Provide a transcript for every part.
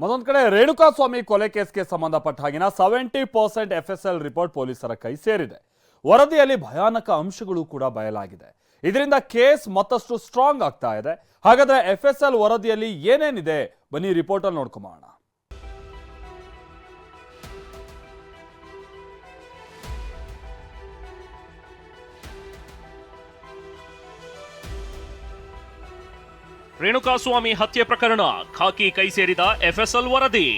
ಮತ್ತೊಂದು ಕಡೆ ರೇಣುಕಾಸ್ವಾಮಿ ಕೊಲೆ ಕೇಸ್ಗೆ ಸಂಬಂಧಪಟ್ಟ ಹಾಗಿನ seventy percent F S L report ಪೊಲೀಸರ ಕೈ ಸೇರಿದೆ. ವರದಿಯಲ್ಲಿ ಭಯಾನಕ ಅಂಶಗಳು ಕೂಡ ಬಯಲಾಗಿದೆ. ಇದರಿಂದ ಕೇಸ್ ಮತ್ತಷ್ಟು ಸ್ಟ್ರಾಂಗ್ ಆಗ್ತಾ ಇದೆ. ಹಾಗಾದ್ರೆ ಎಫ್ ಎಸ್ ಎಲ್ ವರದಿಯಲ್ಲಿ ಏನೇನಿದೆ? ಬನ್ನಿ ರಿಪೋರ್ಟ್ ಅಲ್ಲಿ ನೋಡ್ಕೊಂಬೋಣ ರೇಣುಕಾಸ್ವಾಮಿ ಹತ್ಯೆ ಪ್ರಕರಣ ಖಾಕಿ ಕೈ ಸೇರಿದ ಎಫ್ಎಸ್ಎಲ್ ವರದಿ.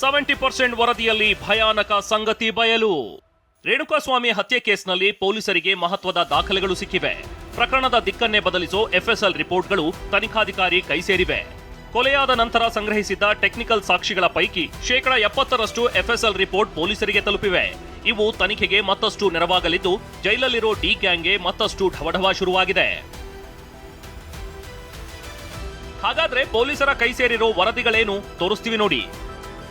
ಸೆವೆಂಟಿ ಪರ್ಸೆಂಟ್ ವರದಿಯಲ್ಲಿ ಭಯಾನಕ ಸಂಗತಿ ಬಯಲು. ರೇಣುಕಾಸ್ವಾಮಿ ಹತ್ಯೆ ಕೇಸ್ನಲ್ಲಿ ಪೊಲೀಸರಿಗೆ ಮಹತ್ವದ ದಾಖಲೆಗಳು ಸಿಕ್ಕಿವೆ. ಪ್ರಕರಣದ ದಿಕ್ಕನ್ನೇ ಬದಲಿಸೋ ಎಫ್ಎಸ್ಎಲ್ ರಿಪೋರ್ಟ್ಗಳು ತನಿಖಾಧಿಕಾರಿ ಕೈ ಸೇರಿವೆ. ಕೊಲೆಯಾದ ನಂತರ ಸಂಗ್ರಹಿಸಿದ್ದ ಟೆಕ್ನಿಕಲ್ ಸಾಕ್ಷಿಗಳ ಪೈಕಿ ಶೇಕಡ ಎಪ್ಪತ್ತರಷ್ಟು ಎಫ್ಎಸ್ಎಲ್ ರಿಪೋರ್ಟ್ ಪೊಲೀಸರಿಗೆ ತಲುಪಿವೆ. ಇವು ತನಿಖೆಗೆ ಮತ್ತಷ್ಟು ನೆರವಾಗಲಿದ್ದು, ಜೈಲಲ್ಲಿರೋ ಡಿ ಗ್ಯಾಂಗ್ಗೆ ಮತ್ತಷ್ಟು ಢವಢವ ಶುರುವಾಗಿದೆ. ಹಾಗಾದ್ರೆ ಪೊಲೀಸರ ಕೈ ಸೇರಿರೋ ವರದಿಗಳೇನು ತೋರಿಸ್ತೀವಿ ನೋಡಿ.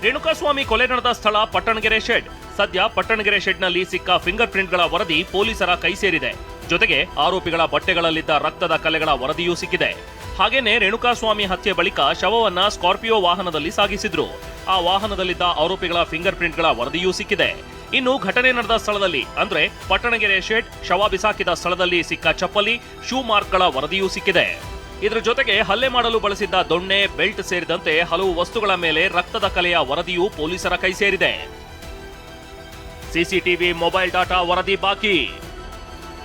ರೇಣುಕಾಸ್ವಾಮಿ ಕೊಲೆ ನಡೆದ ಸ್ಥಳ ಪಟ್ಟಣಗೆರೆ ಶೆಡ್. ಸದ್ಯ ಪಟ್ಟಣಗೆರೆ ಶೆಡ್ನಲ್ಲಿ ಸಿಕ್ಕ ಫಿಂಗರ್ ಪ್ರಿಂಟ್ಗಳ ವರದಿ ಪೊಲೀಸರ ಕೈ ಸೇರಿದೆ. ಜೊತೆಗೆ ಆರೋಪಿಗಳ ಬಟ್ಟೆಗಳಲ್ಲಿದ್ದ ರಕ್ತದ ಕಲೆಗಳ ವರದಿಯೂ ಸಿಕ್ಕಿದೆ. ಹಾಗೇನೆ ರೇಣುಕಾಸ್ವಾಮಿ ಹತ್ಯೆ ಬಳಿಕ ಶವವನ್ನ ಸ್ಕಾರ್ಪಿಯೋ ವಾಹನದಲ್ಲಿ ಸಾಗಿಸಿದ್ರು. ಆ ವಾಹನದಲ್ಲಿದ್ದ ಆರೋಪಿಗಳ ಫಿಂಗರ್ ಪ್ರಿಂಟ್ಗಳ ವರದಿಯೂ ಸಿಕ್ಕಿದೆ. ಇನ್ನು ಘಟನೆ ನಡೆದ ಸ್ಥಳದಲ್ಲಿ, ಅಂದ್ರೆ ಪಟ್ಟಣಗೆರೆ ಶೆಡ್, ಶವ ಬಿಸಾಕಿದ ಸ್ಥಳದಲ್ಲಿ ಸಿಕ್ಕ ಚಪ್ಪಲಿ, ಶೂ ಮಾರ್ಕ್ಗಳ ವರದಿಯೂ ಸಿಕ್ಕಿದೆ. ಇದರ ಜೊತೆಗೆ ಹಲ್ಲೆ ಮಾಡಲು ಬಳಸಿದ್ದ ದೊಣ್ಣೆ, ಬೆಲ್ಟ್ ಸೇರಿದಂತೆ ಹಲವು ವಸ್ತುಗಳ ಮೇಲೆ ರಕ್ತದ ಕಲೆಯ ವರದಿಯು ಪೊಲೀಸರ ಕೈ ಸೇರಿದೆ. ಸಿಸಿಟಿವಿ ಮೊಬೈಲ್ ಡಾಟಾ ವರದಿ ಬಾಕಿ.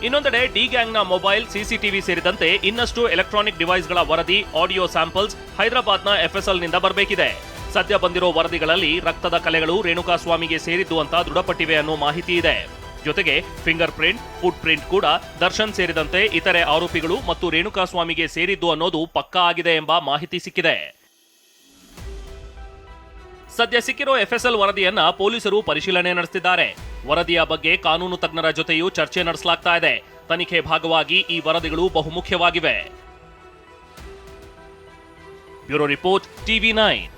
ಇನ್ನೊಂದೆಡೆ ಡಿ ಗ್ಯಾಂಗ್ನ ಮೊಬೈಲ್, ಸಿಸಿಟಿವಿ ಸೇರಿದಂತೆ ಇನ್ನಷ್ಟು ಎಲೆಕ್ಟ್ರಾನಿಕ್ ಡಿವೈಸ್ಗಳ ವರದಿ, ಆಡಿಯೋ ಸ್ಯಾಂಪಲ್ಸ್ ಹೈದರಾಬಾದ್ನ ಎಫ್ಎಸ್ಎಲ್ನಿಂದ ಬರಬೇಕಿದೆ. ಸದ್ಯ ಬಂದಿರೋ ವರದಿಗಳಲ್ಲಿ ರಕ್ತದ ಕಲೆಗಳು ರೇಣುಕಾಸ್ವಾಮಿಗೆ ಸೇರಿದ್ದು ಅಂತ ದೃಢಪಟ್ಟಿವೆ ಅನ್ನೋ ಮಾಹಿತಿ ಇದೆ. ಜೊತೆಗೆ ಫಿಂಗರ್ ಪ್ರಿಂಟ್ ಫುಟ್ ಪ್ರಿಂಟ್ ಕೂಡ ದರ್ಶನ್ ಸೇರಿದಂತೆ ಇತರೆ ಆರೋಪಿಗಳು ಮತ್ತು ರೇಣುಕಾಸ್ವಾಮಿಗೆ ಸೇರಿದ್ದು ಅನ್ನೋದು ಪಕ್ಕಾ ಆಗಿದೆ ಎಂಬ ಮಾಹಿತಿ ಸಿಕ್ಕಿದೆ. ಸದ್ಯ ಸಿಕ್ಕಿರೋ ಎಫ್ಎಸ್ಎಲ್ ವರದಿಯನ್ನ ಪೊಲೀಸರು ಪರಿಶೀಲನೆ ನಡೆಸುತ್ತಿದ್ದಾರೆ ವರದಿಯ ಬಗ್ಗೆ ಕಾನೂನು ತಜ್ಞರ ಜೊತೆಯೂ ಚರ್ಚೆ ನಡೆಸಲಾಗ್ತಾ ಇದೆ. ತನಿಖೆ ಭಾಗವಾಗಿ ಈ ವರದಿಗಳು ಬಹುಮುಖ್ಯವಾಗಿವೆ. Bureau report, TV nine.